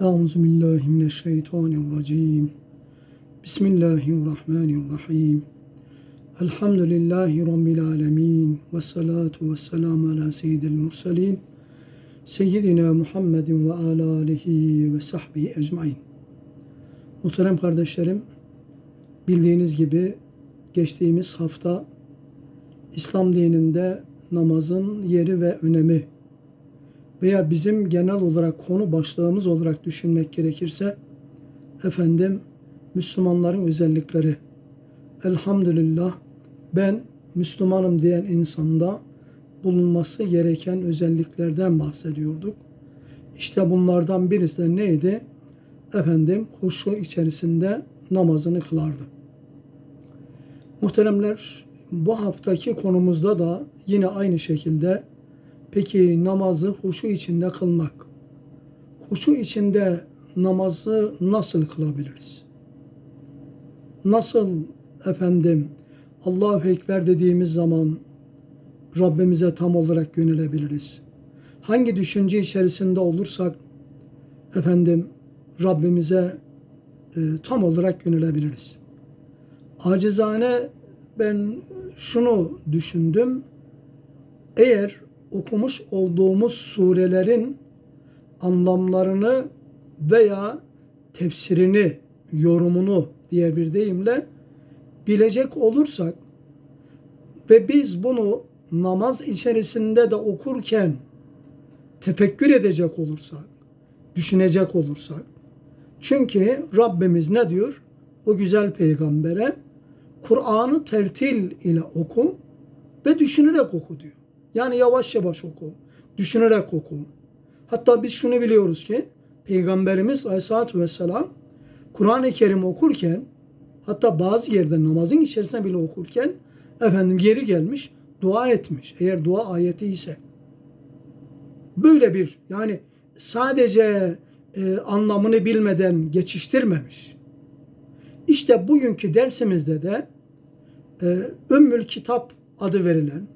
Euzu billahi mineşşeytanirracim. Bismillahirrahmanirrahim. Elhamdülillahi Rabbil alemin. Ve salatu ve selamu ala seyyidil murselin. Seyyidina Muhammedin ve ala alihi ve sahbihi ecmain. Muhterem kardeşlerim, bildiğiniz gibi geçtiğimiz hafta İslam dininde namazın yeri ve önemi veya bizim genel olarak konu başlığımız olarak düşünmek gerekirse efendim Müslümanların özellikleri elhamdülillah ben Müslümanım diyen insanda bulunması gereken özelliklerden bahsediyorduk. İşte bunlardan birisi de neydi? Efendim huşu içerisinde namazını kılardı. Muhteremler bu haftaki konumuzda da yine aynı şekilde peki namazı huşu içinde kılmak. Huşu içinde namazı nasıl kılabiliriz? Nasıl efendim Allahu Ekber dediğimiz zaman Rabbimize tam olarak yönelebiliriz? Hangi düşünce içerisinde olursak efendim Rabbimize e, tam olarak yönelebiliriz? Acizane ben şunu düşündüm. Eğer okumuş olduğumuz surelerin anlamlarını veya tefsirini, yorumunu diye bir deyimle bilecek olursak ve biz bunu namaz içerisinde de okurken tefekkür edecek olursak, düşünecek olursak çünkü Rabbimiz ne diyor? O güzel peygambere Kur'an'ı tertil ile oku ve düşünerek oku diyor. Yani yavaş yavaş oku, düşünerek oku. Hatta biz şunu biliyoruz ki Peygamberimiz Aleyhisselatü Vesselam Kur'an-ı Kerim okurken hatta bazı yerde namazın içerisinde bile okurken efendim geri gelmiş dua etmiş. Eğer dua ayeti ise. Böyle bir yani sadece e, anlamını bilmeden geçiştirmemiş. İşte bugünkü dersimizde de e, Ümmül Kitap adı verilen,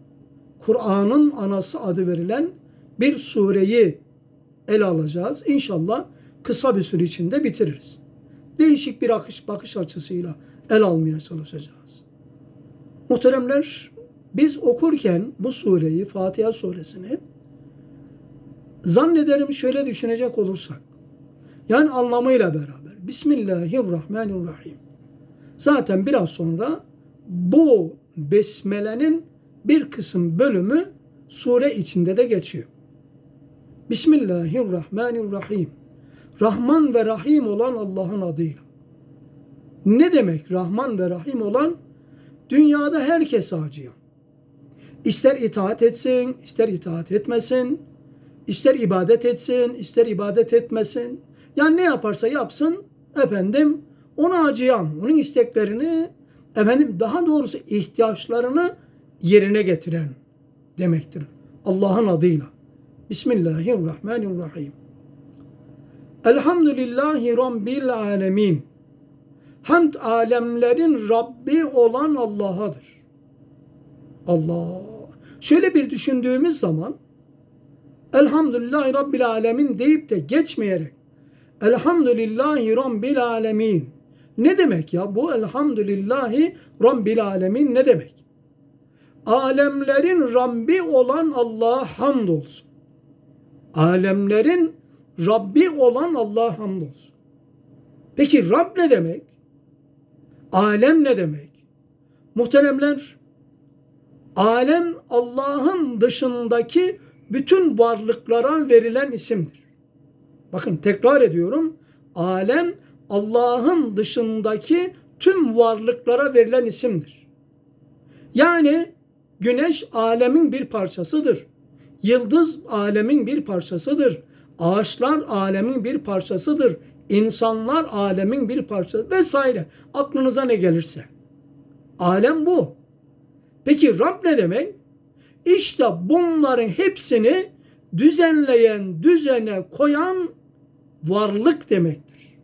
Kur'an'ın anası adı verilen bir sureyi ele alacağız. İnşallah kısa bir süre içinde bitiririz. Değişik bir akış, bakış açısıyla el almaya çalışacağız. Muhteremler, biz okurken bu sureyi, Fatiha suresini zannederim şöyle düşünecek olursak, yani anlamıyla beraber Bismillahirrahmanirrahim. Zaten biraz sonra bu besmelenin bir kısım bölümü sure içinde de geçiyor. Bismillahirrahmanirrahim. Rahman ve Rahim olan Allah'ın adıyla. Ne demek Rahman ve Rahim olan? Dünyada herkes acıyan. İster itaat etsin, ister itaat etmesin, ister ibadet etsin, ister ibadet etmesin. Yani ne yaparsa yapsın efendim ona acıyan, onun isteklerini efendim daha doğrusu ihtiyaçlarını yerine getiren demektir. Allah'ın adıyla. Bismillahirrahmanirrahim. Elhamdülillahi Rabbil alemin. Hamd alemlerin Rabbi olan Allah'adır. Allah. Şöyle bir düşündüğümüz zaman Elhamdülillahi Rabbil alemin deyip de geçmeyerek Elhamdülillahi Rabbil alemin. Ne demek ya bu elhamdülillahi Rabbil alemin ne demek? Alemlerin Rabbi olan Allah'a hamdolsun. Alemlerin Rabbi olan Allah'a hamdolsun. Peki Rab ne demek? Alem ne demek? Muhteremler, alem Allah'ın dışındaki bütün varlıklara verilen isimdir. Bakın tekrar ediyorum. Alem Allah'ın dışındaki tüm varlıklara verilen isimdir. Yani güneş alemin bir parçasıdır. Yıldız alemin bir parçasıdır. Ağaçlar alemin bir parçasıdır. İnsanlar alemin bir parçası vesaire. Aklınıza ne gelirse. Alem bu. Peki Rab ne demek? İşte bunların hepsini düzenleyen, düzene koyan varlık demektir.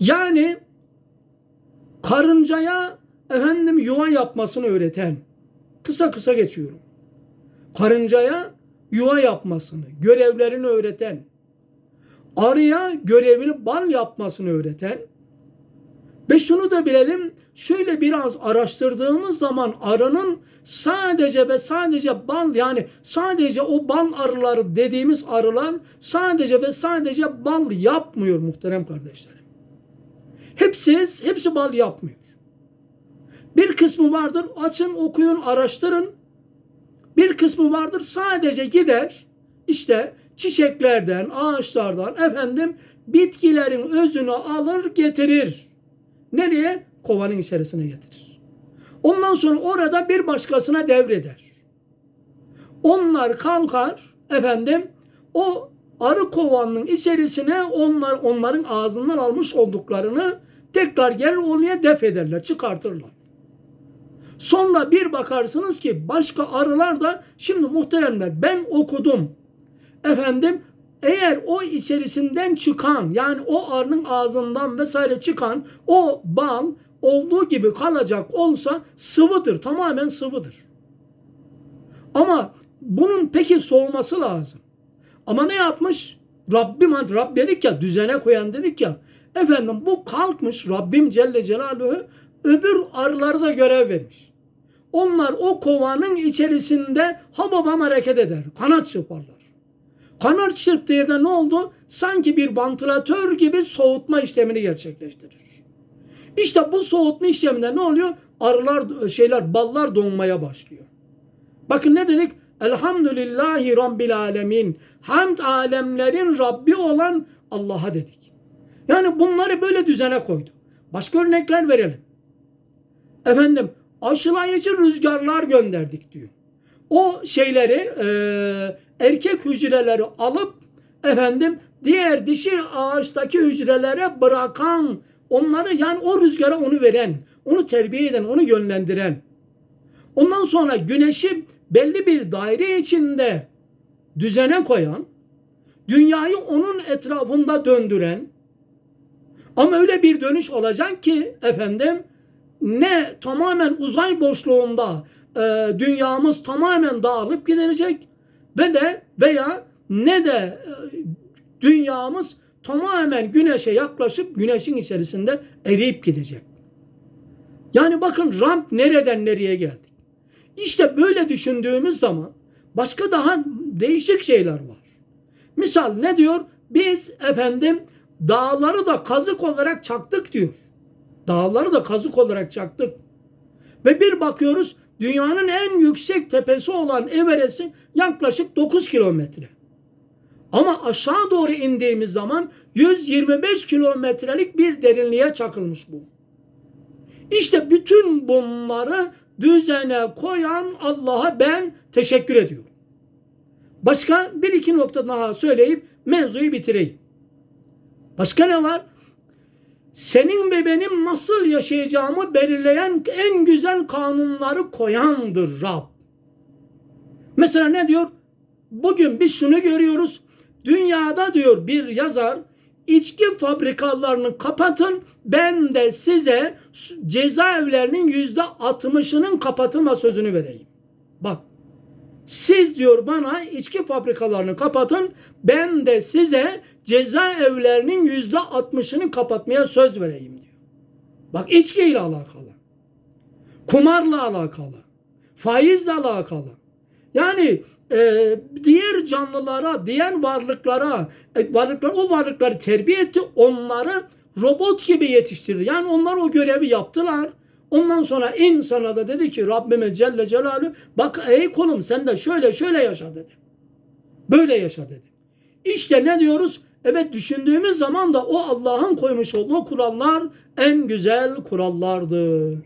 Yani karıncaya efendim yuva yapmasını öğreten, kısa kısa geçiyorum. Karıncaya yuva yapmasını, görevlerini öğreten, arıya görevini bal yapmasını öğreten ve şunu da bilelim şöyle biraz araştırdığımız zaman arının sadece ve sadece bal yani sadece o bal arıları dediğimiz arılar sadece ve sadece bal yapmıyor muhterem kardeşlerim. Hepsi, hepsi bal yapmıyor. Bir kısmı vardır açın okuyun araştırın. Bir kısmı vardır sadece gider işte çiçeklerden, ağaçlardan efendim bitkilerin özünü alır getirir. Nereye? Kovanın içerisine getirir. Ondan sonra orada bir başkasına devreder. Onlar kalkar efendim o arı kovanının içerisine onlar onların ağzından almış olduklarını tekrar gelir oraya def ederler, çıkartırlar. Sonra bir bakarsınız ki başka arılar da şimdi muhteremler ben okudum. Efendim eğer o içerisinden çıkan yani o arının ağzından vesaire çıkan o bal olduğu gibi kalacak olsa sıvıdır. Tamamen sıvıdır. Ama bunun peki soğuması lazım. Ama ne yapmış? Rabbim Rab dedik ya düzene koyan dedik ya. Efendim bu kalkmış Rabbim Celle Celaluhu öbür arılarda görev vermiş. Onlar o kovanın içerisinde hababam hareket eder. Kanat çırparlar. Kanat çırptığı yerde ne oldu? Sanki bir vantilatör gibi soğutma işlemini gerçekleştirir. İşte bu soğutma işleminde ne oluyor? Arılar, şeyler, ballar donmaya başlıyor. Bakın ne dedik? Elhamdülillahi Rabbil Alemin. Hamd alemlerin Rabbi olan Allah'a dedik. Yani bunları böyle düzene koydu. Başka örnekler verelim. Efendim aşılayıcı rüzgarlar gönderdik diyor. O şeyleri e, erkek hücreleri alıp efendim diğer dişi ağaçtaki hücrelere bırakan onları yani o rüzgara onu veren, onu terbiye eden, onu yönlendiren. Ondan sonra güneşi belli bir daire içinde düzene koyan, dünyayı onun etrafında döndüren ama öyle bir dönüş olacak ki efendim ne tamamen uzay boşluğunda e, dünyamız tamamen dağılıp gidecek ve de veya ne de e, dünyamız tamamen güneşe yaklaşıp güneşin içerisinde eriyip gidecek. Yani bakın ramp nereden nereye geldik. İşte böyle düşündüğümüz zaman başka daha değişik şeyler var. Misal ne diyor? Biz efendim dağları da kazık olarak çaktık diyor. Dağları da kazık olarak çaktık. Ve bir bakıyoruz dünyanın en yüksek tepesi olan Everest'in yaklaşık 9 kilometre. Ama aşağı doğru indiğimiz zaman 125 kilometrelik bir derinliğe çakılmış bu. İşte bütün bunları düzene koyan Allah'a ben teşekkür ediyorum. Başka bir iki nokta daha söyleyip mevzuyu bitireyim. Başka ne var? Senin ve benim nasıl yaşayacağımı belirleyen en güzel kanunları koyandır Rab. Mesela ne diyor? Bugün biz şunu görüyoruz. Dünyada diyor bir yazar içki fabrikalarını kapatın ben de size cezaevlerinin yüzde altmışının kapatılma sözünü vereyim. Bak siz diyor bana içki fabrikalarını kapatın ben de size cezaevlerinin yüzde altmışını kapatmaya söz vereyim diyor. Bak içkiyle alakalı. Kumarla alakalı. Faizle alakalı. Yani e, diğer canlılara, diğer varlıklara, e, varlıklar o varlıkları terbiye etti. Onları robot gibi yetiştirdi. Yani onlar o görevi yaptılar. Ondan sonra insana da dedi ki Rabbime Celle Celaluhu bak ey kolum sen de şöyle şöyle yaşa dedi. Böyle yaşa dedi. İşte ne diyoruz? Evet düşündüğümüz zaman da o Allah'ın koymuş olduğu kurallar en güzel kurallardır.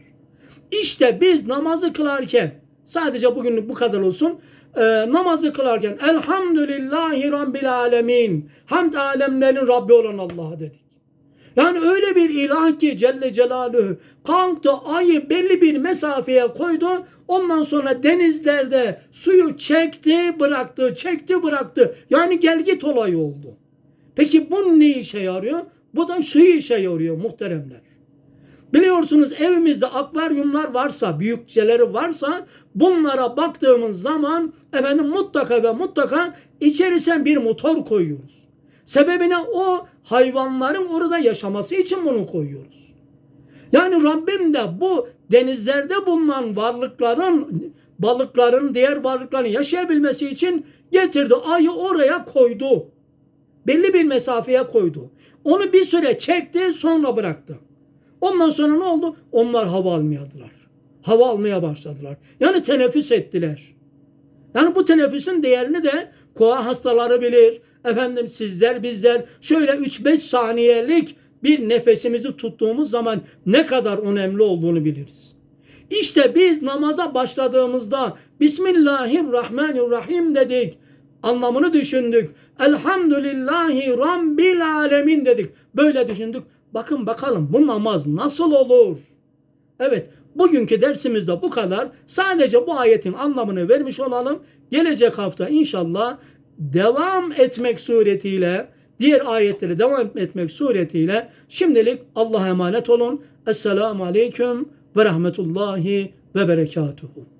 İşte biz namazı kılarken sadece bugün bu kadar olsun e, namazı kılarken Elhamdülillahi Rabbil Alemin Hamd alemlerin Rabbi olan Allah'a dedik. Yani öyle bir ilah ki Celle Celaluhu kalktı ayı belli bir mesafeye koydu. Ondan sonra denizlerde suyu çekti bıraktı, çekti bıraktı. Yani gel git olayı oldu. Peki bu ne işe yarıyor? Bu da şu işe yarıyor muhteremler. Biliyorsunuz evimizde akvaryumlar varsa, büyükçeleri varsa bunlara baktığımız zaman efendim mutlaka ve mutlaka içerisine bir motor koyuyoruz. Sebebine o hayvanların orada yaşaması için bunu koyuyoruz. Yani Rabbim de bu denizlerde bulunan varlıkların, balıkların, diğer varlıkların yaşayabilmesi için getirdi. Ayı oraya koydu. Belli bir mesafeye koydu. Onu bir süre çekti sonra bıraktı. Ondan sonra ne oldu? Onlar hava almayadılar. Hava almaya başladılar. Yani teneffüs ettiler. Yani bu teneffüsün değerini de koa hastaları bilir. Efendim sizler bizler şöyle 3-5 saniyelik bir nefesimizi tuttuğumuz zaman ne kadar önemli olduğunu biliriz. İşte biz namaza başladığımızda Bismillahirrahmanirrahim dedik. Anlamını düşündük. Elhamdülillahi Rabbil alemin dedik. Böyle düşündük. Bakın bakalım bu namaz nasıl olur? Evet bugünkü dersimizde bu kadar. Sadece bu ayetin anlamını vermiş olalım. Gelecek hafta inşallah devam etmek suretiyle diğer ayetleri devam etmek suretiyle şimdilik Allah'a emanet olun. Esselamu Aleyküm ve Rahmetullahi ve Berekatuhu.